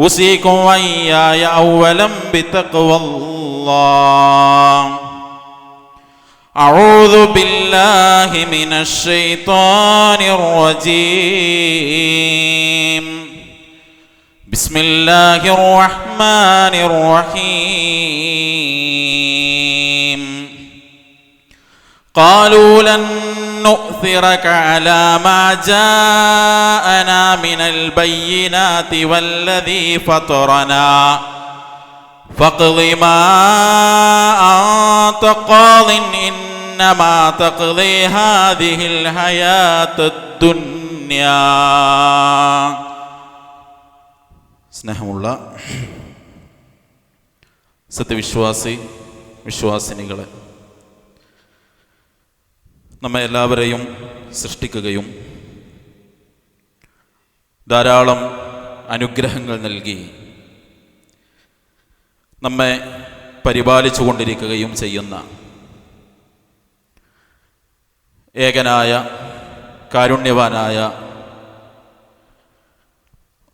أوصيكم وإياي أولا بتقوى الله. أعوذ بالله من الشيطان الرجيم. بسم الله الرحمن الرحيم. قالوا لن نؤثرك على ما جاءنا من البينات والذي فطرنا فاقض ما أنت قاض إنما تقضي هذه الحياة الدنيا സ്നേഹമുള്ള സത്യവിശ്വാസി വിശ്വാസിനികളെ നമ്മെ എല്ലാവരെയും സൃഷ്ടിക്കുകയും ധാരാളം അനുഗ്രഹങ്ങൾ നൽകി നമ്മെ പരിപാലിച്ചു കൊണ്ടിരിക്കുകയും ചെയ്യുന്ന ഏകനായ കാരുണ്യവാനായ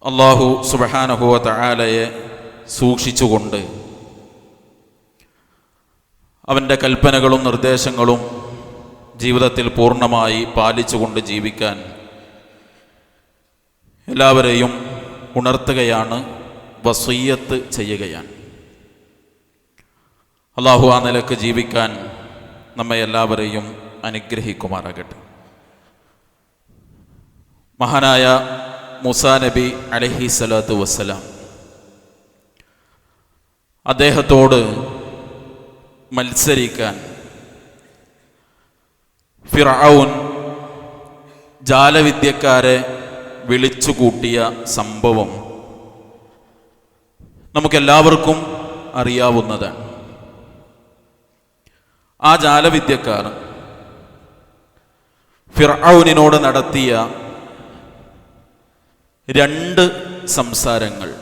അള്ളാഹു സുബഹാനഹുവ തആലയെ സൂക്ഷിച്ചുകൊണ്ട് അവന്റെ കൽപ്പനകളും നിർദ്ദേശങ്ങളും ജീവിതത്തിൽ പൂർണമായി പാലിച്ചുകൊണ്ട് ജീവിക്കാൻ എല്ലാവരെയും ഉണർത്തുകയാണ് വസീയത്ത് ചെയ്യുകയാണ്. അള്ളാഹു ആ നിലയ്ക്ക് ജീവിക്കാൻ നമ്മെ എല്ലാവരെയും അനുഗ്രഹിക്കുമാറാകട്ടെ. മഹാനായ മുസാ നബി അലഹി സ്വലാത്തു വസ്സലാം അദ്ദേഹത്തോട് മത്സരിക്കാൻ ഫിറൌൻ ജാലവിദ്യക്കാരെ വിളിച്ചുകൂട്ടിയ സംഭവം നമുക്കെല്ലാവർക്കും അറിയാവുന്നതാണ് ആ ജാലവിദ്യക്കാർ ഫിറൌനിനോട് നടത്തിയ രണ്ട് സംസാരങ്ങൾ.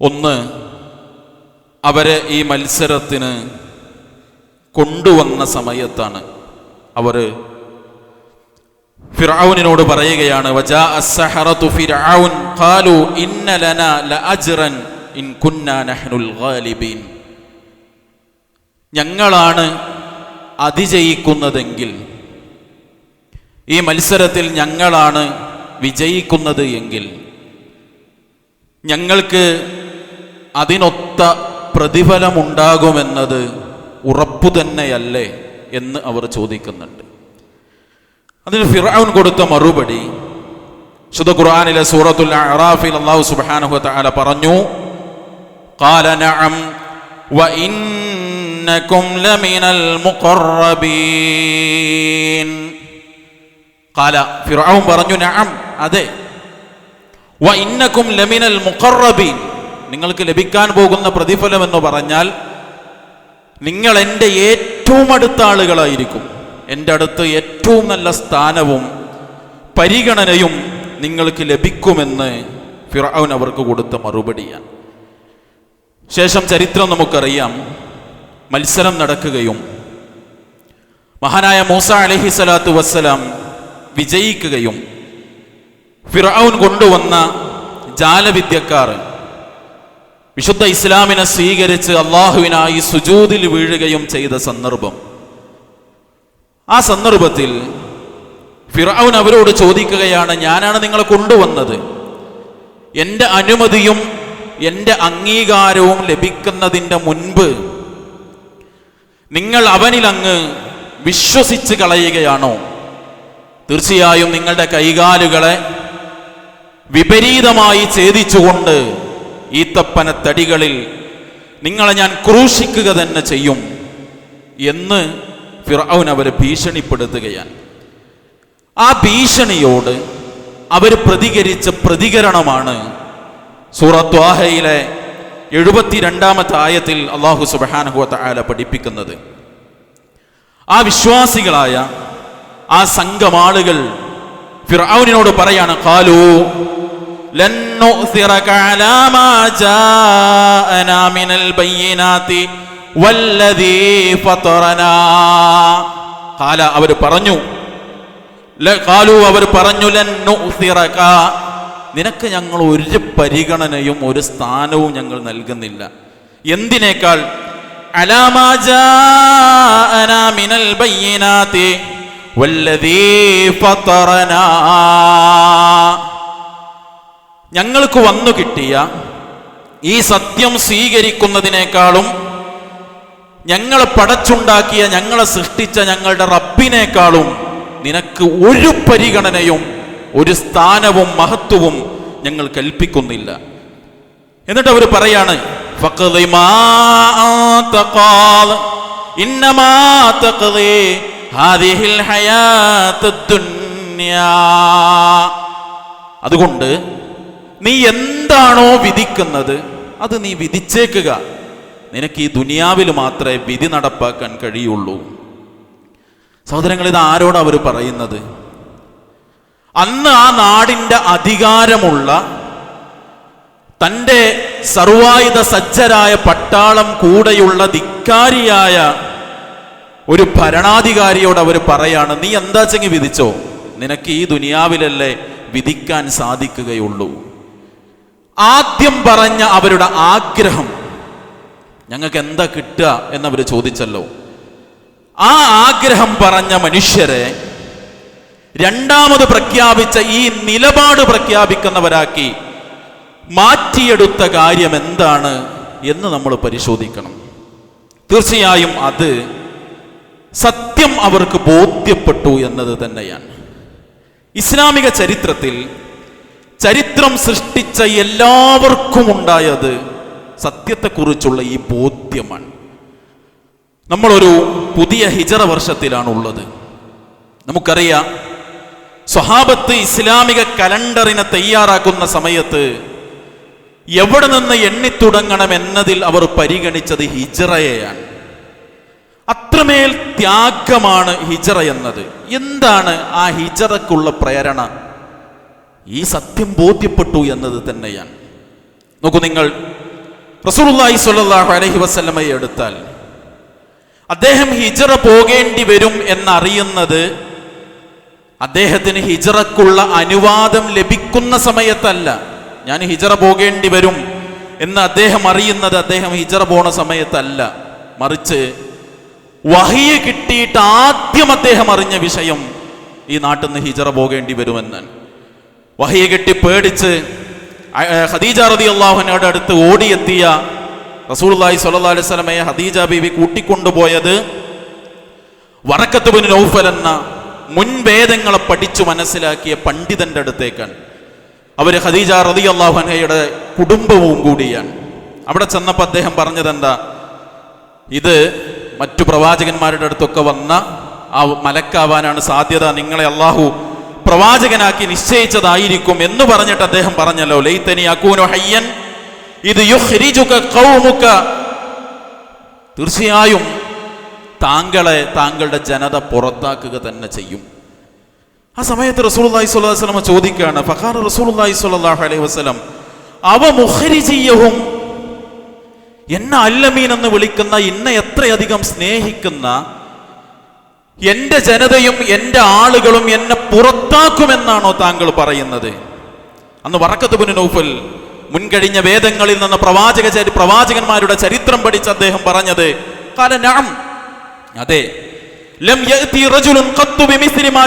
ഒന്ന് അവരെ ഈ മത്സരത്തിന് കൊണ്ടുവന്ന സമയത്താണ് അവർ ഫിറാവുനോട് പറയുകയാണ് ഞങ്ങളാണ് അതിജയിക്കുന്നതെങ്കിൽ ഈ മത്സരത്തിൽ ഞങ്ങളാണ് വിജയിക്കുന്നത് എങ്കിൽ ഞങ്ങൾക്ക് അതിനൊത്ത പ്രതിഫലമുണ്ടാകുമെന്നത് ഉറപ്പു തന്നെയല്ലേ എന്ന് അവർ ചോദിക്കുന്നുണ്ട്. അതിന് ഫിറാവുൻ കൊടുത്ത മറുപടി ശുദ്ധ ഖുർആാനിലെ സൂറത്തുൽ അറാഫിൽ അല്ലാഹു സുബ്ഹാനഹു താല പറഞ്ഞു മുഖറബീൻ. ഖാല ഫിറഔൻ പറഞ്ഞു നഅം അതെ വ ഇന്നക്കും ലമിനൽ മുഖറബീൻ. നിങ്ങൾക്ക് ലഭിക്കാൻ പോകുന്ന പ്രതിഫലം എന്ന് പറഞ്ഞാൽ നിങ്ങൾ എന്റെ ഏറ്റവും അടുത്ത ആളുകളായിരിക്കും. എന്റെ അടുത്ത് ഏറ്റവും നല്ല സ്ഥാനവും പരിഗണനയും നിങ്ങൾക്ക് ലഭിക്കുമെന്ന് ഫിറൌൻ അവർക്ക് കൊടുത്ത മറുപടിയാണ്. ശേഷം ചരിത്രം നമുക്കറിയാം. മത്സരം നടക്കുകയും മഹാനായ മൂസ അലഹി സ്വലാത്തു വസ്സലാം വിജയിക്കുകയും ഫിറൌൻ കൊണ്ടുവന്ന ജാലവിദ്യക്കാർ വിശുദ്ധ ഇസ്ലാമിനെ സ്വീകരിച്ച് അള്ളാഹുവിനായി സുജൂതിൽ വീഴുകയും ചെയ്ത സന്ദർഭം. ആ സന്ദർഭത്തിൽ ഫിറൌൻ അവരോട് ചോദിക്കുകയാണ് ഞാനാണ് നിങ്ങളെ കൊണ്ടുവന്നത്. എന്റെ അനുമതിയും എന്റെ അംഗീകാരവും ലഭിക്കുന്നതിന്റെ മുൻപ് നിങ്ങൾ അവനിൽ അങ്ങ് വിശ്വസിച്ച് കളയുകയാണോ? തീർച്ചയായും നിങ്ങളുടെ കൈകാലുകളെ വിപരീതമായി ഛേദിച്ചുകൊണ്ട് ഈത്തപ്പന തടികളിൽ നിങ്ങളെ ഞാൻ ക്രൂശിക്കുക തന്നെ ചെയ്യും എന്ന് ഫിറൌൻ അവരെ ഭീഷണിപ്പെടുത്തുകയാണ്. ആ ഭീഷണിയോട് അവർ പ്രതികരിച്ച പ്രതികരണമാണ് സൂറത്വാഹയിലെ എഴുപത്തിരണ്ടാമത്തെ ആയത്തിൽ അള്ളാഹു സുബാനഹുവത്ത ആല പഠിപ്പിക്കുന്നത്. ആ വിശ്വാസികളായ ആ സംഘമാളുകൾ ഫിറൌനിനോട് പറയാണ് കാലു لن نؤثرك على ما جاءنا من البينات والذي فطرنا قال അവർ പറഞ്ഞു ല- കാലു അവർ പറഞ്ഞു ലൻ നുഅ്സിറക. നിനക്ക് ഞങ്ങൾ ഒരു പരിഗണനയും ഒരു സ്ഥാനവും ഞങ്ങൾ നൽകുന്നില്ല എന്തിനേക്കാൾ അലാമാ ജാഅനാ മിനൽ ബയ്യിനാതി വല്ലദീ ഫതറനാ ഞങ്ങൾക്ക് വന്നു കിട്ടിയ ഈ സത്യം സ്വീകരിക്കുന്നതിനേക്കാളും ഞങ്ങളെ പടച്ചുണ്ടാക്കിയ ഞങ്ങളെ സൃഷ്ടിച്ച ഞങ്ങളുടെ റബ്ബിനേക്കാളും നിനക്ക് ഒരു പരിഗണനയും ഒരു സ്ഥാനവും മഹത്വവും ഞങ്ങൾ കൽപ്പിക്കുന്നില്ല എന്നിട്ട് അവർ പറയാണ്. അതുകൊണ്ട് നീ എന്താണോ വിധിക്കുന്നത് അത് നീ വിധിച്ചേക്കുക. നിനക്ക് ഈ ദുനിയാവിൽ മാത്രമേ വിധി നടപ്പാക്കാൻ കഴിയുള്ളൂ. സഹോദരങ്ങൾ ഇത് ആരോട് അവർ പറയുന്നത്? അന്ന് ആ നാടിന്റെ അധികാരമുള്ള തന്റെ സർവായുധ സജ്ജരായ പട്ടാളം കൂടെയുള്ള ധിക്കാരിയായ ഒരു ഭരണാധികാരിയോട് അവർ പറയാണ് നീ എന്താ ചെങ്ങി വിധിച്ചോ? നിനക്ക് ഈ ദുനിയാവിലല്ലേ വിധിക്കാൻ സാധിക്കുകയുള്ളൂ. ആദ്യം പറഞ്ഞ അവരുടെ ആഗ്രഹം. ഞങ്ങൾക്ക് എന്താ കിട്ടുക എന്നവർ ചോദിച്ചല്ലോ. ആ ആഗ്രഹം പറഞ്ഞ മനുഷ്യരെ രണ്ടാമത് പ്രഖ്യാപിച്ച ഈ നിലപാട് പ്രഖ്യാപിക്കുന്നവരാക്കി മാറ്റിയെടുത്ത കാര്യം എന്താണ് എന്ന് നമ്മൾ പരിശോധിക്കണം. തീർച്ചയായും അത് സത്യം അവർക്ക് ബോധ്യപ്പെട്ടു എന്നത് തന്നെയാണ്. ഇസ്ലാമിക ചരിത്രത്തിൽ ചരിത്രം സൃഷ്ടിച്ച എല്ലാവർക്കും ഉണ്ടായത് സത്യത്തെക്കുറിച്ചുള്ള ഈ ബോധ്യമാണ്. നമ്മളൊരു പുതിയ ഹിജറ വർഷത്തിലാണ് ഉള്ളത് നമുക്കറിയാം സ്വഹാബത്ത് ഇസ്ലാമിക കലണ്ടറിനെ തയ്യാറാക്കുന്ന സമയത്ത് എവിടെ നിന്ന് എണ്ണിത്തുടങ്ങണം എന്നതിൽ അവർ പരിഗണിച്ചത് ഹിജറയെയാണ്. അത്രമേൽ ത്യാഗമാണ് ഹിജറ എന്നത്. എന്താണ് ആ ഹിജറക്കുള്ള പ്രേരണ? ഈ സത്യം ബോധ്യപ്പെട്ടു എന്നത് തന്നെയാണ്. നോക്കൂ നിങ്ങൾ റസൂർലായി സ്വല്ലല്ലാഹു അലൈഹി വസല്ലമയെ എടുത്താൽ അദ്ദേഹം ഹിജറ പോകേണ്ടി വരും എന്നറിയുന്നത് അദ്ദേഹത്തിന് ഹിജറക്കുള്ള അനുവാദം ലഭിക്കുന്ന സമയത്തല്ല. ഞാൻ ഹിജറ പോകേണ്ടി വരും എന്ന് അദ്ദേഹം അറിയുന്നത് അദ്ദേഹം ഹിജറ പോണ സമയത്തല്ല. മറിച്ച് വഹിയ കിട്ടിയിട്ട് ആദ്യം അദ്ദേഹം അറിഞ്ഞ വിഷയം ഈ നാട്ടിൽ നിന്ന് ഹിജറ പോകേണ്ടി വരുമെന്നാണ്. വഹിയെ കെട്ടി പേടിച്ച് ഹദീജ റതി അള്ളാഹുനോട് അടുത്ത് ഓടിയെത്തിയ റസൂൽല്ലാഹി സല്ലാ അലൈഹി സ്വലമയെ ഹദീജ ബീവി കൂട്ടിക്കൊണ്ടുപോയത് വറക്കത്ത് ബിൻ നൗഫൽ എന്ന മുൻവേദങ്ങളെ പഠിച്ചു മനസ്സിലാക്കിയ പണ്ഡിതന്റെ അടുത്തേക്കാണ്. അവർ ഖദീജ റതി അള്ളാഹുനയുടെ കുടുംബവും കൂടിയാണ്. അവിടെ ചെന്നപ്പോൾ അദ്ദേഹം പറഞ്ഞതെന്താ ഇത് മറ്റു പ്രവാചകന്മാരുടെ അടുത്തൊക്കെ വന്ന ആ മലക്കാവാനാണ് സാധ്യത. നിങ്ങളെ അള്ളാഹു പ്രവാചകനാക്കി നിശ്ചയിച്ചതായിരിക്കും എന്ന് പറഞ്ഞിട്ട് അദ്ദേഹം പറഞ്ഞല്ലോ ലൈത്തനി അക്കൂനു ഹയ്യൻ ഇത് ഖൗമുക. തീർച്ചയായും താങ്കളെ താങ്കളുടെ ജനത പുറത്താക്കുക തന്നെ ചെയ്യും. ആ സമയത്ത് റസൂലുള്ളാഹി സ്വല്ലല്ലാഹു അലൈഹി വസല്ലം ചോദിക്കുകയാണ് ഫഖാന റസൂലുള്ളാഹി സ്വല്ലാഹു അലൈഹി വസ്ലം അവ മുഖരിജിയഹും എന്നെ അല്ലമീൻ എന്ന് വിളിക്കുന്ന എന്നെ എത്രയധികം സ്നേഹിക്കുന്ന എന്റെ ജനതയും എന്റെ ആളുകളും എന്നെ പുറത്താക്കുമെന്നാണോ താങ്കൾ പറയുന്നത്? അന്ന് വറക്കത്ത് ബിൻ നൗഫൽ മുൻകഴിഞ്ഞ വേദങ്ങളിൽ നിന്ന് പ്രവാചക പ്രവാചകന്മാരുടെ ചരിത്രം പഠിച്ച് അദ്ദേഹം പറഞ്ഞത്. അതെ ലം യഅതി റജുലുൻ മാ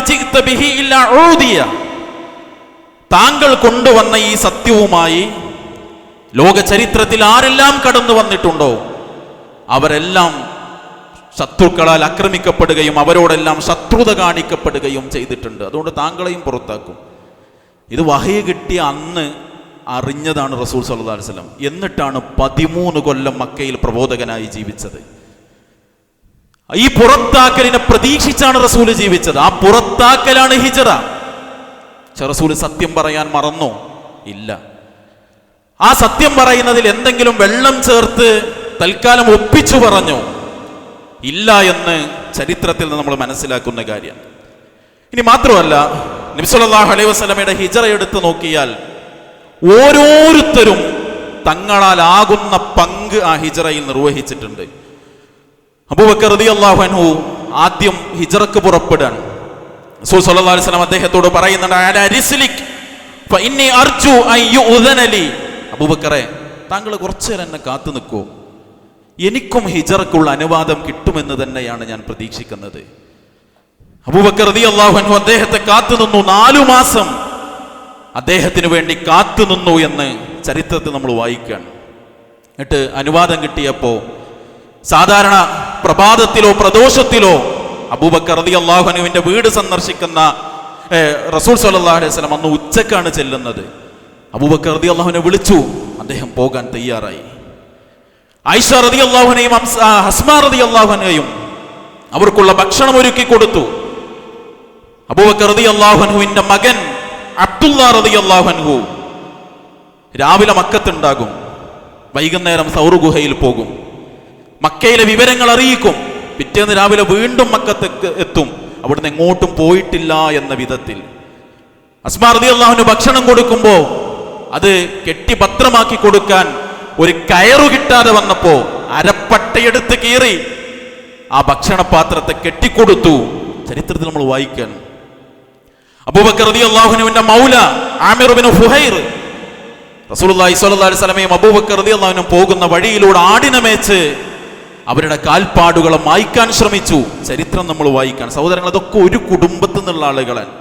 ബിഹി ഇല്ലാ താങ്കൾ കൊണ്ടുവന്ന ഈ സത്യവുമായി ലോക ചരിത്രത്തിൽ ആരെല്ലാം കടന്നു വന്നിട്ടുണ്ടോ അവരെല്ലാം ശത്രുക്കളാൽ ആക്രമിക്കപ്പെടുകയും അവരോടെല്ലാം ശത്രുത കാണിക്കപ്പെടുകയും ചെയ്തിട്ടുണ്ട്. അതുകൊണ്ട് താങ്കളെയും പുറത്താക്കും. ഇത് വഹയ കിട്ടിയ അന്ന് അറിഞ്ഞതാണ് റസൂൽ സല്ലാ വസല്ലം. എന്നിട്ടാണ് പതിമൂന്ന് കൊല്ലം മക്കയിൽ പ്രബോധകനായി ജീവിച്ചത്. ഈ പുറത്താക്കലിനെ പ്രതീക്ഷിച്ചാണ് റസൂൽ ജീവിച്ചത്. ആ പുറത്താക്കലാണ് ഹിജറ. പക്ഷെ റസൂൽ സത്യം പറയാൻ മറന്നോ? ഇല്ല. ആ സത്യം പറയുന്നതിൽ എന്തെങ്കിലും വെള്ളം ചേർത്ത് തൽക്കാലം ഒപ്പിച്ചു പറഞ്ഞോ? ഇല്ല എന്ന് ചരിത്രത്തിൽ നിന്ന് നമ്മൾ മനസ്സിലാക്കുന്ന കാര്യം ഇനി മാത്രമല്ല നബിസ്വല്ലാഹു അലൈഹി വസല്ലമയുടെ ഹിജറ എടുത്ത് നോക്കിയാൽ ഓരോരുത്തരും തങ്ങളാൽ ആകുന്ന പങ്ക് ആ ഹിജറയിൽ നിർവഹിച്ചിട്ടുണ്ട്. അബൂബക്കർ റതി അൻഹു ആദ്യം ഹിജറക്ക് പുറപ്പെടാണ് റസൂൽ സല്ലല്ലാഹു അലൈഹി വസല്ലം അദ്ദേഹത്തോട് പറയുന്നുണ്ട് ഫഇന്നി അർജു അബൂബക്കറെ താങ്കൾ കുറച്ചു നേരം എന്നെ കാത്തു നിൽക്കൂ. എനിക്കും ഹിജറക്കുള്ള അനുവാദം കിട്ടുമെന്ന് തന്നെയാണ് ഞാൻ പ്രതീക്ഷിക്കുന്നത്. റളിയല്ലാഹു അൻഹു അദ്ദേഹത്തെ കാത്തുനിന്നു നാലു മാസം. അദ്ദേഹത്തിന് വേണ്ടി കാത്തുനിന്നു എന്ന് ചരിത്രത്തിൽ നമ്മൾ വായിക്കുകയാണ്. എന്നിട്ട് അനുവാദം കിട്ടിയപ്പോ സാധാരണ പ്രഭാതത്തിലോ പ്രദോഷത്തിലോ അബൂബക്കർ റതി അള്ളാഹുനുവിന്റെ വീട് സന്ദർശിക്കുന്ന റസൂൽ സല്ലാ അലൈഹി വസല്ലം അന്ന് ഉച്ചക്കാണ് ചെല്ലുന്നത്. അബൂബക്കർ റതി അള്ളാഹുനെ വിളിച്ചു. അദ്ദേഹം പോകാൻ തയ്യാറായി. ഐഷ റതി അള്ളാഹുനെയും ഹസ്മ റതി അള്ളാഹുനെയും അവർക്കുള്ള ഭക്ഷണം ഒരുക്കി കൊടുത്തു. അബൂബക്കർ റതി അള്ളാഹുനുവിന്റെ മകൻ അബ്ദുള്ള റതി അള്ളാഹുൻഹു രാവിലെ മക്കത്തുണ്ടാകും. വൈകുന്നേരം സൗർ ഗുഹയിൽ പോകും. മക്കയിലെ വിവരങ്ങൾ അറിയിക്കും. പിറ്റേന്ന് രാവിലെ വീണ്ടും മക്കത്ത് എത്തും. അവിടുന്ന് എങ്ങോട്ടും പോയിട്ടില്ല എന്ന വിധത്തിൽ. അസ്മാർ റതി അള്ളാഹുന് ഭക്ഷണം കൊടുക്കുമ്പോൾ അത് കെട്ടി പത്രമാക്കി കൊടുക്കാൻ ഒരു കയറു കിട്ടാതെ വന്നപ്പോ അരപ്പട്ടയെടുത്ത് കീറി ആ ഭക്ഷണപാത്രത്തെ കെട്ടിക്കൊടുത്തു. ചരിത്രത്തിൽ നമ്മൾ വായിക്കാൻ അബൂബക്കർ അള്ളാഹുനുവിന്റെ മൗല Amir bin Fuhair Abu Bakr അള്ളാഹുനും പോകുന്ന വഴിയിലൂടെ ആടിനെ മേച്ച് അവരുടെ കാൽപ്പാടുകളെ മായ്ക്കാൻ ശ്രമിച്ചു. ചരിത്രം നമ്മൾ വായിക്കാൻ സഹോദരങ്ങൾ അതൊക്കെ ഒരു കുടുംബത്തിൽ നിന്നുള്ള ആളുകളാണ്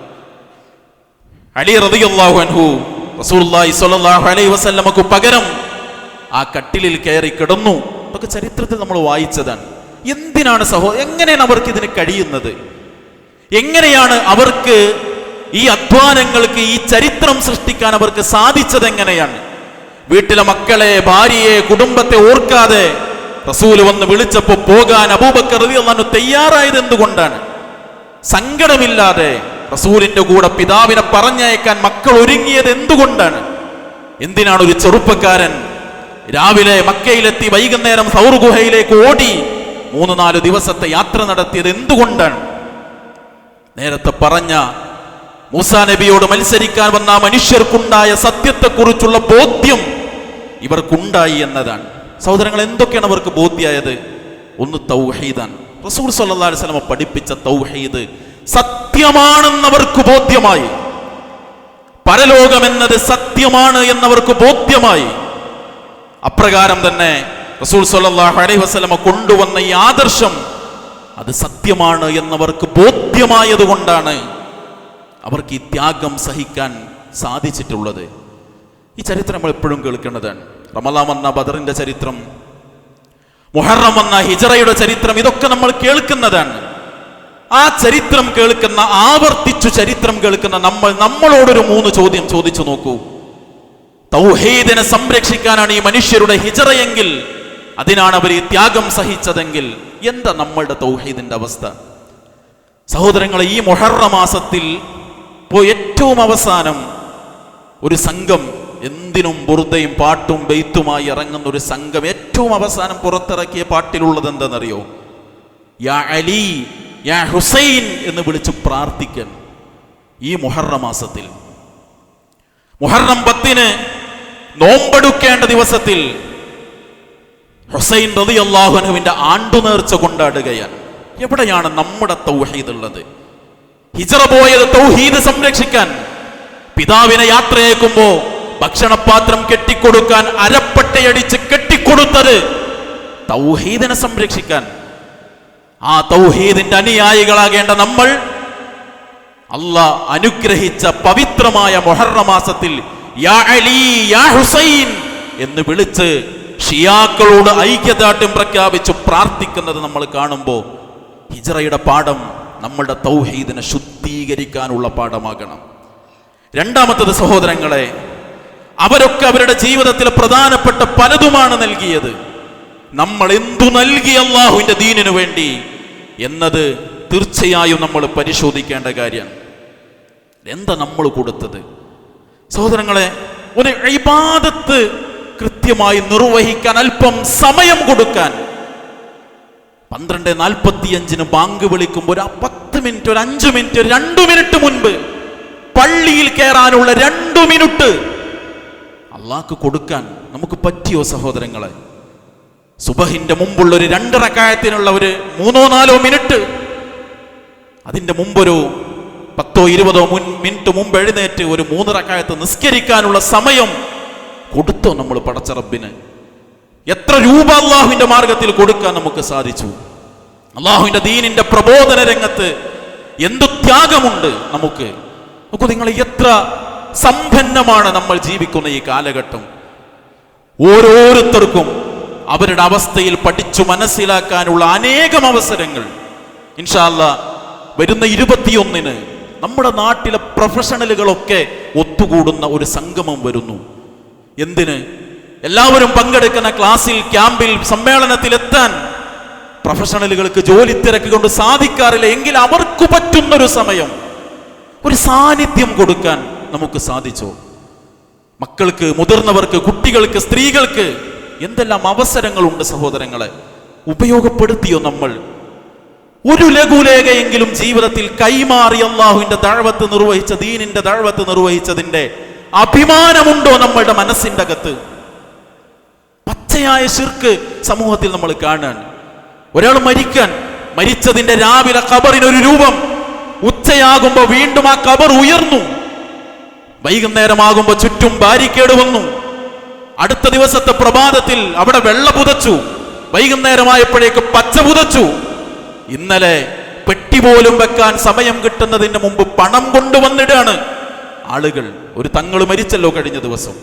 അലി റളിയല്ലാഹു അൻഹു സ്വല്ലല്ലാഹു അലൈഹി വസല്ലമക്ക് പകരം ആ കട്ടിലിൽ കയറി കിടന്നു. അതൊക്കെ ചരിത്രത്തിൽ നമ്മൾ വായിച്ചതാണ്. എന്തിനാണ് സഹോ എങ്ങനെയാണ് അവർക്ക് ഇതിന് കഴിയുന്നത്? എങ്ങനെയാണ് അവർക്ക് ഈ അധ്വാനങ്ങൾക്ക് ഈ ചരിത്രം സൃഷ്ടിക്കാൻ അവർക്ക് സാധിച്ചത് എങ്ങനെയാണ്? വീട്ടിലെ മക്കളെ ഭാര്യയെ കുടുംബത്തെ ഓർക്കാതെ റസൂൽ വന്ന് വിളിച്ചപ്പോ പോകാൻ അബൂബക്കർ റളിയല്ലാഹു തയ്യാറായത് എന്തുകൊണ്ടാണ്? സങ്കടമില്ലാതെ റസൂലിന്റെ കൂടെ പിതാവിനെ പറഞ്ഞയക്കാൻ മക്കൾ ഒരുങ്ങിയത് എന്തുകൊണ്ടാണ്? എന്തിനാണ് ഒരു ചെറുപ്പക്കാരൻ രാവിലെ മക്കയിലെത്തി വൈകുന്നേരം സൗർ ഗുഹയിലേക്ക് ഓടി മൂന്ന് നാല് ദിവസത്തെ യാത്ര നടത്തിയത് എന്തുകൊണ്ടാണ്? നേരത്തെ പറഞ്ഞ മൂസാ നബിയോട് മത്സരിക്കാൻ വന്ന മനുഷ്യർക്കുണ്ടായ സത്യത്തെക്കുറിച്ചുള്ള ബോധ്യം ഇവർക്കുണ്ടായി എന്നതാണ്. സഹോദരങ്ങൾ എന്തൊക്കെയാണ് അവർക്ക് ബോധ്യമായത് ഒന്ന് തൗഹീദാണ്. റസൂൽ സല്ലല്ലാഹു അലൈഹി വസല്ലമ പഠിപ്പിച്ച തൗഹീദ് സത്യമാണെന്നവർക്ക് ബോധ്യമായി. പരലോകമെന്നത് സത്യമാണ് എന്നവർക്ക് ബോധ്യമായി. അപ്രകാരം തന്നെ റസൂൽ സല്ലല്ലാഹു അലൈഹി വസല്ലമ കൊണ്ടുവന്ന ഈ ആദർശം അത് സത്യമാണ് എന്നവർക്ക് ബോധ്യമായത് കൊണ്ടാണ് അവർക്ക് ഈ ത്യാഗം സഹിക്കാൻ സാധിച്ചിട്ടുള്ളത്. ഈ ചരിത്രം നമ്മൾ എപ്പോഴും കേൾക്കേണ്ടതാണ്. റമലാം വന്ന ബദറിന്റെ ചരിത്രം മുഹറം വന്ന ഹിജറയുടെ ചരിത്രം ഇതൊക്കെ നമ്മൾ കേൾക്കുന്നതാണ്. ആ ചരിത്രം കേൾക്കുന്ന ആവർത്തിച്ചു ചരിത്രം കേൾക്കുന്ന നമ്മൾ നമ്മളോടൊരു മൂന്ന് ചോദ്യം ചോദിച്ചു നോക്കൂ. തൗഹീദിനെ സംരക്ഷിക്കാനാണ് ഈ മനുഷ്യരുടെ ഹിജറയെങ്കിൽ അതിനാണ് അവർ ഈ ത്യാഗം സഹിച്ചതെങ്കിൽ എന്താ നമ്മളുടെ തൗഹീദിന്റെ അവസ്ഥ? സഹോദരങ്ങളെ ഈ മൊഹറ മാസത്തിൽ ഇപ്പോൾ ഏറ്റവും അവസാനം ഒരു സംഘം എന്തിനും ബുർദയും പാട്ടും ബെയ്ത്തുമായി ഇറങ്ങുന്ന ഒരു സംഘം ഏറ്റവും അവസാനം പുറത്തിറക്കിയ പാട്ടിലുള്ളത് എന്താണെന്നറിയോ യാ അലി യാ ഹുസൈൻ എന്ന് വിളിച്ച് പ്രാർത്ഥിക്കൻ ഈ മുഹറ മാസത്തിൽ. മുഹറം പത്തിന് നോമ്പെടുക്കേണ്ട ദിവസത്തിൽ ഹുസൈൻ റതി അള്ളാഹുനുവിന്റെ ആണ്ടുനേർച്ച കൊണ്ടാടുകയാണ്. എവിടെയാണ് നമ്മുടെ തൗഹീദ് ഉള്ളത്? ഹിജറ പോയത് തൗഹീദ് സംരക്ഷിക്കാൻ പിതാവിനെ യാത്രയേക്കുമ്പോ ഭക്ഷണപാത്രം കെട്ടിക്കൊടുക്കാൻ അരപ്പട്ടയടിച്ച് കെട്ടിക്കൊടുത്തത് തൗഹീദിനെ സംരക്ഷിക്കാൻ. ആ തൗഹീദിന്റെ അനുയായികളാകേണ്ട നമ്മൾ അല്ല അനുഗ്രഹിച്ച പവിത്രമായ മൊഹർണ മാസത്തിൽ യാ അലി യാ ഹുസൈൻ എന്ന് വിളിച്ച് ഷിയാക്കളോട് ഐക്യദാർഢ്യം പ്രഖ്യാപിച്ച് പ്രാർത്ഥിക്കുന്നത് നമ്മൾ കാണുമ്പോൾ ഹിജറയുടെ പാഠം നമ്മളുടെ തൗഹീദിനെ ശുദ്ധീകരിക്കാനുള്ള പാഠമാകണം. രണ്ടാമത്തത് സഹോദരങ്ങളെ അവരൊക്കെ അവരുടെ ജീവിതത്തിൽ പ്രധാനപ്പെട്ട പലതുമാണ് നൽകിയത്. നമ്മൾ എന്തു നൽകി അള്ളാഹുവിന്റെ ദീനിനു വേണ്ടി എന്നത് തീർച്ചയായും നമ്മൾ പരിശോധിക്കേണ്ട കാര്യമാണ്. എന്താ നമ്മൾ കൊടുത്തത്? സഹോദരങ്ങളെ ഒരു ഇബാദത്ത് കൃത്യമായി നിർവഹിക്കാൻ അല്പം സമയം കൊടുക്കാൻ. പന്ത്രണ്ട് നാൽപ്പത്തിയഞ്ചിന് ബാങ്ക് വിളിക്കുമ്പോൾ ഒരു പത്ത് മിനിറ്റ് ഒരു അഞ്ചു മിനിറ്റ് ഒരു രണ്ടു മിനിറ്റ് മുൻപ് പള്ളിയിൽ കയറാനുള്ള രണ്ടു മിനിറ്റ് അള്ളാഹ്ക്ക് കൊടുക്കാൻ നമുക്ക് പറ്റിയോ സഹോദരങ്ങളെ? സുബഹിന്റെ മുമ്പുള്ള ഒരു രണ്ടറക്കായത്തിനുള്ള ഒരു മൂന്നോ നാലോ മിനിറ്റ് അതിന്റെ മുമ്പൊരു പത്തോ ഇരുപതോ മുൻ മിനിറ്റ് മുമ്പ് എഴുന്നേറ്റ് ഒരു മൂന്നിറക്കായത്ത് നിസ്കരിക്കാനുള്ള സമയം കൊടുത്തോ നമ്മൾ പടച്ച റബ്ബിന്? എത്ര രൂപ അള്ളാഹുവിന്റെ മാർഗത്തിൽ കൊടുക്കാൻ നമുക്ക് സാധിച്ചു? അള്ളാഹുവിന്റെ ദീനിന്റെ പ്രബോധന രംഗത്ത് എന്തു ത്യാഗമുണ്ട് നമുക്ക്? നോക്കൂ നിങ്ങൾ എത്ര സമ്പന്നമാണ് നമ്മൾ ജീവിക്കുന്ന ഈ കാലഘട്ടം. ഓരോരുത്തർക്കും അവരുടെ അവസ്ഥയിൽ പഠിച്ചു മനസ്സിലാക്കാനുള്ള അനേകം അവസരങ്ങൾ. ഇൻഷാല്ല വരുന്ന ഇരുപത്തിയൊന്നിന് നമ്മുടെ നാട്ടിലെ പ്രൊഫഷണലുകളൊക്കെ ഒത്തുകൂടുന്ന ഒരു സംഗമം വരുന്നു. എന്തിന്? എല്ലാവരും പങ്കെടുക്കുന്ന ക്ലാസ്സിൽ ക്യാമ്പിൽ സമ്മേളനത്തിൽ എത്താൻ പ്രൊഫഷണലുകൾക്ക് ജോലി തിരക്ക് കൊണ്ട് സാധിക്കാറില്ല. എങ്കിൽ അവർക്ക് പറ്റുന്നൊരു സമയം ഒരു സാന്നിധ്യം കൊടുക്കാൻ നമുക്ക് സാധിച്ചോ? മക്കൾക്ക് മുതിർന്നവർക്ക് കുട്ടികൾക്ക് സ്ത്രീകൾക്ക് എന്തെല്ലാം അവസരങ്ങളുണ്ട് സഹോദരങ്ങളെ? ഉപയോഗപ്പെടുത്തിയോ നമ്മൾ? ഒരു ലഘുലേഖയെങ്കിലും ജീവിതത്തിൽ കൈമാറി അള്ളാഹുവിന്റെ താഴ്വത്ത് നിർവഹിച്ച ദീനിന്റെ താഴ്വത്ത് നിർവഹിച്ചതിന്റെ അഭിമാനമുണ്ടോ നമ്മളുടെ മനസ്സിന്റെ അകത്ത്? പച്ചയായ ശിർക്ക് സമൂഹത്തിൽ നമ്മൾ കാണാൻ. ഒരാൾ മരിക്കാൻ മരിച്ചതിന്റെ രാവിലെ ഖബറിനൊരു രൂപം ഉച്ചയാകുമ്പോ വീണ്ടും ആ ഖബർ ഉയർന്നു. വൈകുന്നേരമാകുമ്പോ ചുറ്റും ബാരിക്കേഡ് വന്നു. അടുത്ത ദിവസത്തെ പ്രഭാതത്തിൽ അവിടെ വെള്ള പുതച്ചു. വൈകുന്നേരമായപ്പോഴേക്ക് പച്ച പുതച്ചു. ഇന്നലെ പെട്ടി പോലും വെക്കാൻ സമയം കിട്ടുന്നതിന് മുമ്പ് പണം കൊണ്ടുവന്നിടാണ്. ആളുകൾ ഒരു തങ്ങൾ മരിച്ചല്ലോ കഴിഞ്ഞ ദിവസം.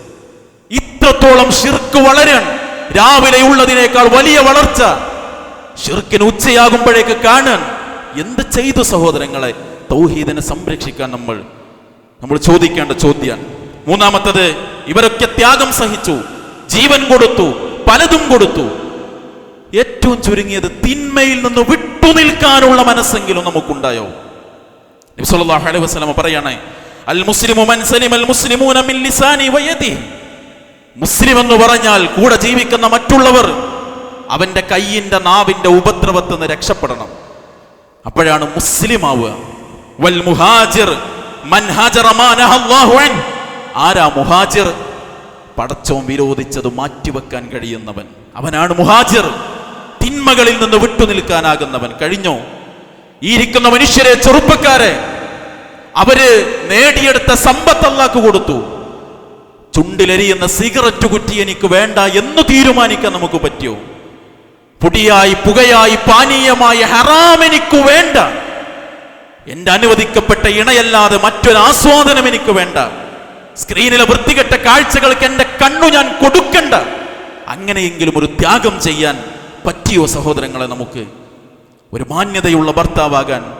ഇത്രത്തോളം ഷിർക്ക് വളരാൻ രാവിലെ ഉള്ളതിനേക്കാൾ വലിയ വളർച്ച ഷിർക്കിന് ഉച്ചയാകുമ്പോഴേക്ക് കാണാൻ എന്ത് ചെയ്തു സഹോദരങ്ങളെ? തൗഹീദിനെ സംരക്ഷിക്കാൻ നമ്മൾ നമ്മൾ ചോദിക്കേണ്ട ചോദ്യം. മൂന്നാമത്തത് ഇവരൊക്കെ ത്യാഗം സഹിച്ചു ജീവൻ കൊടുത്തു പലതും കൊടുത്തു. ഏറ്റവും ചുരുങ്ങിയത് തിന്മയിൽ നിന്ന് വിട്ടുനിൽക്കാനുള്ള മനസ്സെങ്കിലും നമുക്കുണ്ടായോ? നബി സല്ലല്ലാഹു അലൈഹി വസ്ലമ പറയണേ അൽ മുസ്ലിമു മൻ സലിമൽ മുസ്ലിമൂന മിൻ ലിസാനി വയദിഹി മുസ്ലിം എന്ന് പറഞ്ഞാൽ കൂടെ ജീവിക്കുന്ന മറ്റുള്ളവർ അവന്റെ കയ്യിന്റെ നാവിന്റെ ഉപദ്രവത്തിൽ രക്ഷപ്പെടണം. അപ്പോഴാണ് മുസ്ലിം ആവുക. വൽ മുഹാജിർ മൻ ഹാജറ ആരാ മുഹാജിർ? പടച്ചവും വിരോധിച്ചത് മാറ്റിവെക്കാൻ കഴിയുന്നവൻ. അവനാണ് മുഹാജിർ. തിന്മകളിൽ നിന്ന് വിട്ടുനിൽക്കാനാകുന്നവൻ. കഴിഞ്ഞോ? ഈ ഇരിക്കുന്ന മനുഷ്യരെ ചെറുപ്പക്കാരെ അവർ നേടിയെടുത്ത സമ്പത്ത് അല്ലാക്ക് കൊടുത്തു. ചുണ്ടിലെരിയുന്ന സിഗരറ്റ് കുറ്റി എനിക്ക് വേണ്ട എന്ന് തീരുമാനിക്കാൻ നമുക്ക് പറ്റിയോ പൊടിയായി പുകയായി പാനീയമായി ഹറാം എനിക്ക് വേണ്ട. എന്റെ അനുവദിക്കപ്പെട്ട ഇണയല്ലാതെ മറ്റൊരു ആസ്വാദനം എനിക്ക് വേണ്ട. സ്ക്രീനിലെ വൃത്തികെട്ട കാഴ്ചകൾക്ക് എന്റെ കണ്ണു ഞാൻ കൊടുക്കണ്ട. അങ്ങനെയെങ്കിലും ഒരു ത്യാഗം ചെയ്യാൻ പറ്റിയോ സഹോദരങ്ങളെ നമുക്ക്? ഒരു മാന്യതയുള്ള ഭർത്താവാകാൻ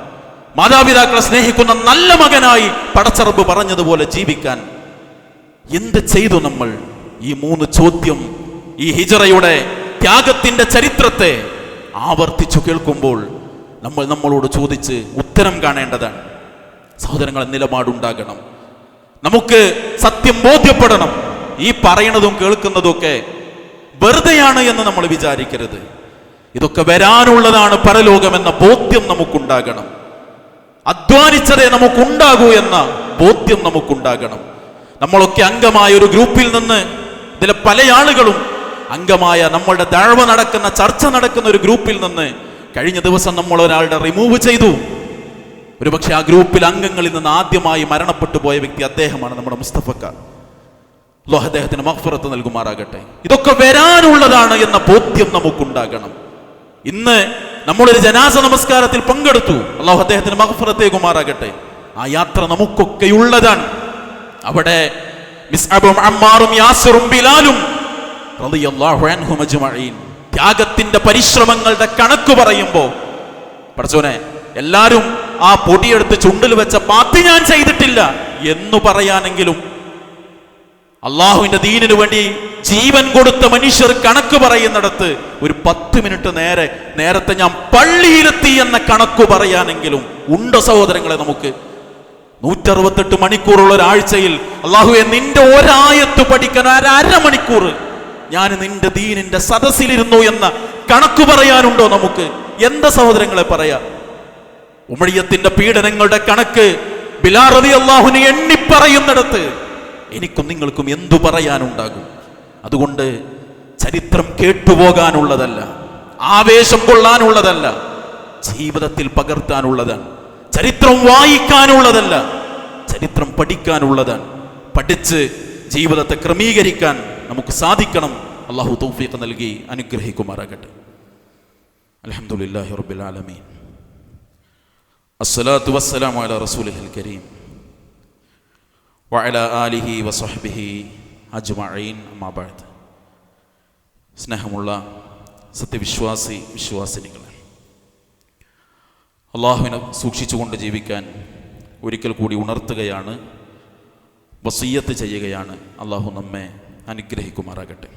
മാതാപിതാക്കളെ സ്നേഹിക്കുന്ന നല്ല മകനായി പടച്ചറബ് പറഞ്ഞതുപോലെ ജീവിക്കാൻ എന്ത് ചെയ്തു നമ്മൾ? ഈ മൂന്ന് ചോദ്യം ഈ ഹിജറയുടെ ത്യാഗത്തിന്റെ ചരിത്രത്തെ ആവർത്തിച്ചു കേൾക്കുമ്പോൾ നമ്മൾ നമ്മളോട് ചോദിച്ച് ഉത്തരം കാണേണ്ടതാണ്. സഹോദരങ്ങളെ നിലപാടുണ്ടാകണം. നമുക്ക് സത്യം ബോധ്യപ്പെടണം. ഈ പറയണതും കേൾക്കുന്നതും ഒക്കെ വെറുതെയാണ് എന്ന് നമ്മൾ വിചാരിക്കരുത്. ഇതൊക്കെ വരാനുള്ളതാണ് പരലോകമെന്ന ബോധ്യം നമുക്കുണ്ടാകണം. അധ്വാനിച്ചതേ നമുക്കുണ്ടാകൂ എന്ന ബോധ്യം നമുക്കുണ്ടാകണം. നമ്മളൊക്കെ അംഗമായ ഒരു ഗ്രൂപ്പിൽ നിന്ന് ഇതിലെ പല ആളുകളും അംഗമായ നമ്മളുടെ താഴ്വ നടക്കുന്ന ചർച്ച നടക്കുന്ന ഒരു ഗ്രൂപ്പിൽ നിന്ന് കഴിഞ്ഞ ദിവസം നമ്മൾ ഒരാളുടെ റിമൂവ് ചെയ്തു. ഒരുപക്ഷെ ആ ഗ്രൂപ്പിൽ അംഗങ്ങളിൽ നിന്ന് ആദ്യമായി മരണപ്പെട്ടു പോയ വ്യക്തി അദ്ദേഹമാണ് നമ്മുടെ മുസ്തഫക്ക അല്ലാഹു അദ്ദേഹത്തിന് മഹ്ഫറത്ത് നൽകുമാറാകട്ടെ. ഇതൊക്കെ വരാനുള്ളതാണ് എന്ന ബോധ്യം നമുക്കുണ്ടാകണം. ഇന്ന് നമ്മളൊരു ജനാസ നമസ്കാരത്തിൽ പങ്കെടുത്തു. അള്ളാഹു അദ്ദേഹത്തിന് മഹഫറത്തേക്കുമാറാകട്ടെ ആ യാത്ര നമുക്കൊക്കെ ഉള്ളതാണ്. അവിടെ ബിലാലും ത്യാഗത്തിന്റെ പരിശ്രമങ്ങളുടെ കണക്ക് പറയുമ്പോൾ പഠിച്ചോനെ എല്ലാരും ആ പൊടിയെടുത്ത് ചുണ്ടിൽ വെച്ച പാത്തി ഞാൻ ചെയ്തിട്ടില്ല എന്ന് പറയാനെങ്കിലും അള്ളാഹുവിന്റെ ദീനിനു വേണ്ടി ജീവൻ കൊടുത്ത മനുഷ്യർ കണക്ക് പറയുന്നിടത്ത് ഒരു പത്ത് മിനിറ്റ് നേരെ നേരത്തെ ഞാൻ പള്ളിയിലെത്തി എന്ന കണക്ക് പറയാനെങ്കിലും ഉണ്ട് സഹോദരങ്ങളെ നമുക്ക്? നൂറ്ററുപത്തെട്ട് മണിക്കൂറുള്ള ഒരാഴ്ചയിൽ അള്ളാഹുവെ നിന്റെ ഒരായത്ത് പഠിക്കാൻ അരമണിക്കൂർ ഞാൻ നിന്റെ ദീനിന്റെ സദസ്സിലിരുന്നു എന്ന കണക്ക് പറയാനുണ്ടോ നമുക്ക്? എന്താ സഹോദരങ്ങളെ പറയാ? ഉമഴിയത്തിന്റെ പീഡനങ്ങളുടെ കണക്ക് ബിലാറതി അള്ളാഹുനെ എണ്ണിപ്പറയുന്നിടത്ത് എനിക്കും നിങ്ങൾക്കും എന്തു പറയാനുണ്ടാകും? അതുകൊണ്ട് ചരിത്രം കേട്ടുപോകാനുള്ളതല്ല ആവേശം കൊള്ളാനുള്ളതല്ല ജീവിതത്തിൽ പകർത്താനുള്ളതാണ് ചരിത്രം വായിക്കാനുള്ളതല്ല ചരിത്രം പഠിക്കാനുള്ളതാണ് പഠിച്ച് ജീവിതത്തെ ക്രമീകരിക്കാൻ നമുക്ക് സാധിക്കണം. അള്ളാഹു തൗഫീഖ് നൽകി അനുഗ്രഹിക്കുമാറാകട്ടെ. അലഹമുല്ലാഹി റബുലാലമീൻ അസ്സലാത്തു വസ്സലാമു അലാ കരീം. വഅല ആലിഹി വസഹ്ബിഹി അജ്മഈൻ അമ്മാ ബഅദ് സ്നേഹമുള്ള സത്യവിശ്വാസി വിശ്വാസിനികൾ അള്ളാഹുവിനെ സൂക്ഷിച്ചുകൊണ്ട് ജീവിക്കാൻ ഒരിക്കൽ കൂടി ഉണർത്തുകയാണ് വസീയത്ത് ചെയ്യുകയാണ് അള്ളാഹു നമ്മെ അനുഗ്രഹിക്കുമാറാകട്ടെ.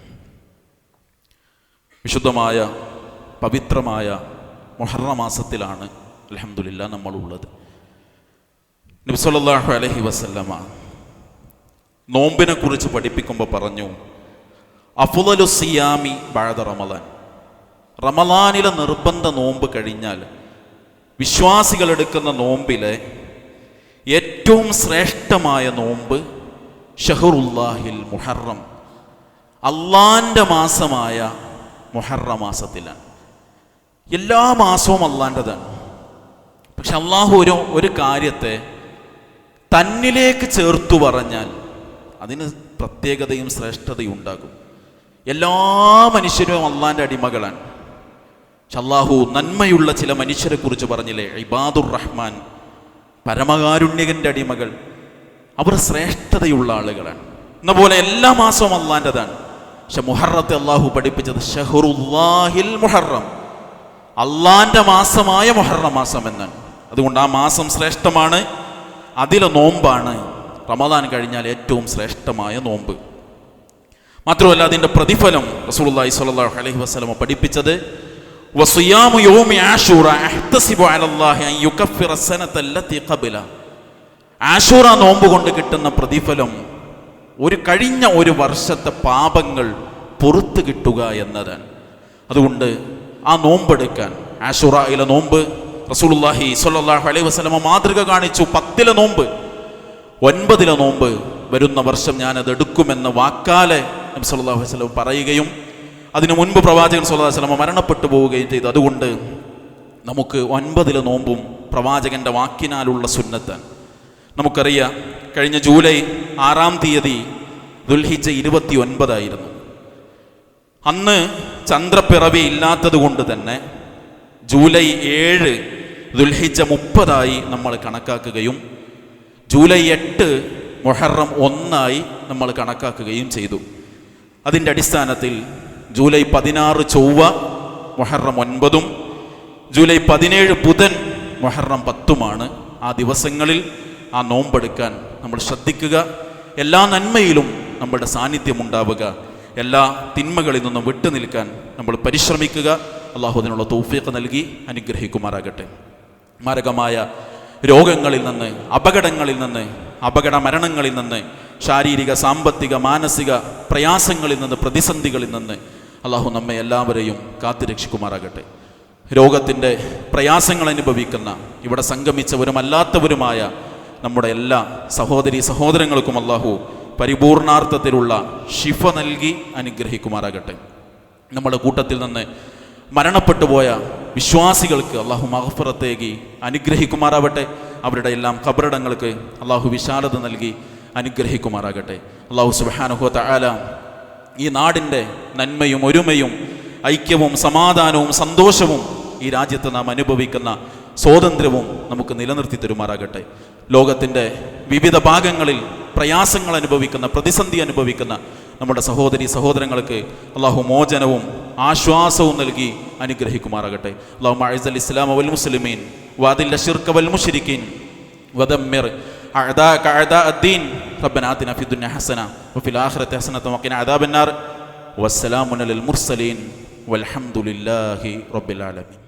വിശുദ്ധമായ പവിത്രമായ മൊഹറ മാസത്തിലാണ് അലഹമുല്ല നമ്മളുള്ളത് നബ്സല്ലാഹു അലഹി വസല്ലമ നോമ്പിനെ കുറിച്ച് പഠിപ്പിക്കുമ്പോൾ പറഞ്ഞു അഫുലു സിയാമി ബാഴത റമലാൻ റമലാനിലെ നിർബന്ധ നോമ്പ് കഴിഞ്ഞാൽ വിശ്വാസികൾ എടുക്കുന്ന നോമ്പിലെ ഏറ്റവും ശ്രേഷ്ഠമായ നോമ്പ് ഷഹറുല്ലാഹിൽ മുഹറം. അള്ളാന്റെ മാസമായ മുഹറ മാസത്തിലാണ്. എല്ലാ മാസവും അള്ളാന്റെതാണ് പക്ഷെ അള്ളാഹു ഒരു ഒരു കാര്യത്തെ തന്നിലേക്ക് ചേർത്തു പറഞ്ഞാൽ അതിന് പ്രത്യേകതയും ശ്രേഷ്ഠതയും ഉണ്ടാകും. എല്ലാ മനുഷ്യരും അള്ളാന്റെ അടിമകളാണ്. ചല്ലാഹു നന്മയുള്ള ചില മനുഷ്യരെ കുറിച്ച് പറഞ്ഞില്ലേ? ഇബാദുർ റഹ്മാൻ പരമകാരുണ്യകന്റെ അടിമകൾ. അവർ ശ്രേഷ്ഠതയുള്ള ആളുകളാണ്. എന്ന പോലെ എല്ലാ മാസവും അള്ളാന്റെതാണ് പക്ഷെ മുഹറത്തെ അള്ളാഹു പഠിപ്പിച്ചത് ഷഹറുല്ലാഹിൽ മുഹറം. അള്ളാന്റെ മാസമായ മുഹറ മാസം എന്നാണ് അതുകൊണ്ട് ആ മാസം ശ്രേഷ്ഠമാണ് അതിലെ നോമ്പാണ്. റമദാൻ കഴിഞ്ഞാൽ ഏറ്റവും ശ്രേഷ്ഠമായ നോമ്പ്. മാത്രമല്ല അതിന്റെ പ്രതിഫലം റസൂലുള്ളാഹി സ്വല്ലല്ലാഹു അലഹി വസ്ലമ പഠിപ്പിച്ചത് ആശൂറ നോമ്പ് കൊണ്ട് കിട്ടുന്ന പ്രതിഫലം ഒരു കഴിഞ്ഞ ഒരു വർഷത്തെ പാപങ്ങൾ പുറത്തു കിട്ടുക എന്നതാണ്. അതുകൊണ്ട് ആ നോമ്പെടുക്കാൻ ആഷുറയിലെ നോമ്പ് റസൂലുള്ളാഹി സ്വല്ലല്ലാഹു അലൈഹി വസ്ലമ മാതൃക കാണിച്ചു പത്തിലെ നോമ്പ്. ഒൻപതിലെ നോമ്പ് വരുന്ന വർഷം ഞാനത് എടുക്കുമെന്ന് വാക്കാലെ അലൈഹി വസല്ലം പറയുകയും അതിനു മുൻപ് പ്രവാചകൻ അലൈഹി വസല്ലം മരണപ്പെട്ടു പോവുകയും ചെയ്തു. അതുകൊണ്ട് നമുക്ക് ഒൻപതിലെ നോമ്പും പ്രവാചകന്റെ വാക്കിനാലുള്ള സുന്നത്താണ്. നമുക്കറിയാം കഴിഞ്ഞ ജൂലൈ ആറാം തീയതി ദുൽഹിജ ഇരുപത്തി ഒൻപതായിരുന്നു അന്ന് ചന്ദ്രപ്പിറവി ഇല്ലാത്തത് കൊണ്ട് തന്നെ ജൂലൈ ഏഴ് ദുൽഹിജ മുപ്പതായി നമ്മൾ കണക്കാക്കുകയും ജൂലൈ എട്ട് മൊഹറം ഒന്നായി നമ്മൾ കണക്കാക്കുകയും ചെയ്തു. അതിന്റെ അടിസ്ഥാനത്തിൽ ജൂലൈ പതിനാറ് ചൊവ്വ മൊഹറം ഒൻപതും ജൂലൈ പതിനേഴ് ബുധൻ മൊഹറം പത്തുമാണ്. ആ ദിവസങ്ങളിൽ ആ നോമ്പെടുക്കാൻ നമ്മൾ ശ്രദ്ധിക്കുക. എല്ലാ നന്മയിലും നമ്മളുടെ സാന്നിധ്യമുണ്ടാവുക. എല്ലാ തിന്മകളിൽ നിന്നും വിട്ടുനിൽക്കാൻ നമ്മൾ പരിശ്രമിക്കുക. അള്ളാഹുദിനുള്ള തോഫിയൊക്കെ നൽകി അനുഗ്രഹിക്കുമാറാകട്ടെ. മാരകമായ രോഗങ്ങളിൽ നിന്ന് അപകടങ്ങളിൽ നിന്ന് അപകട മരണങ്ങളിൽ നിന്ന് ശാരീരിക സാമ്പത്തിക മാനസിക പ്രയാസങ്ങളിൽ നിന്ന് പ്രതിസന്ധികളിൽ നിന്ന് അള്ളാഹു നമ്മെ എല്ലാവരെയും കാത്തുരക്ഷിക്കുമാറാകട്ടെ രോഗത്തിന്റെ പ്രയാസങ്ങൾ അനുഭവിക്കുന്ന ഇവിടെ സംഗമിച്ചവരും അല്ലാത്തവരുമായ നമ്മുടെ എല്ലാ സഹോദരി സഹോദരങ്ങൾക്കും അള്ളാഹു പരിപൂർണാർത്ഥത്തിലുള്ള ശിഫ നൽകി അനുഗ്രഹിക്കുമാറാകട്ടെ. നമ്മുടെ കൂട്ടത്തിൽ നിന്ന് മരണപ്പെട്ടു പോയ വിശ്വാസികൾക്ക് അള്ളാഹു മഹഫറത്തേക്ക് അനുഗ്രഹിക്കുമാറാവട്ടെ. അവരുടെ എല്ലാം കബറിടങ്ങൾക്ക് അള്ളാഹു വിശാലത നൽകി അനുഗ്രഹിക്കുമാറാകട്ടെ. അള്ളാഹു സുബാനുഹത്ത ആല ഈ നാടിന്റെ നന്മയും ഒരുമയും ഐക്യവും സമാധാനവും സന്തോഷവും ഈ രാജ്യത്ത് നാം അനുഭവിക്കുന്ന സ്വാതന്ത്ര്യവും നമുക്ക് നിലനിർത്തി തരുമാറാകട്ടെ. ലോകത്തിന്റെ വിവിധ ഭാഗങ്ങളിൽ പ്രയാസങ്ങൾ അനുഭവിക്കുന്ന പ്രതിസന്ധി അനുഭവിക്കുന്ന നമ്മുടെ സഹോദരി സഹോദരങ്ങൾക്ക് അള്ളാഹു മോചനവും ആശ്വാസവും നൽകി അനുഗ്രഹിക്കുമാറാകട്ടെ അള്ളാഹു മഅസൽ ഇസ്ലാം വൽ മുസ്ലിമീൻ വാദിൽ ഷിർക്ക് വൽ മുശ്രിക്കീൻ ودمر أعداءك أعداء الدين ربنا آتنا في الدنيا حسنة وفي الآخرة حسنة وقنا عذاب النار والسلام على المرسلين والحمد لله رب العالمين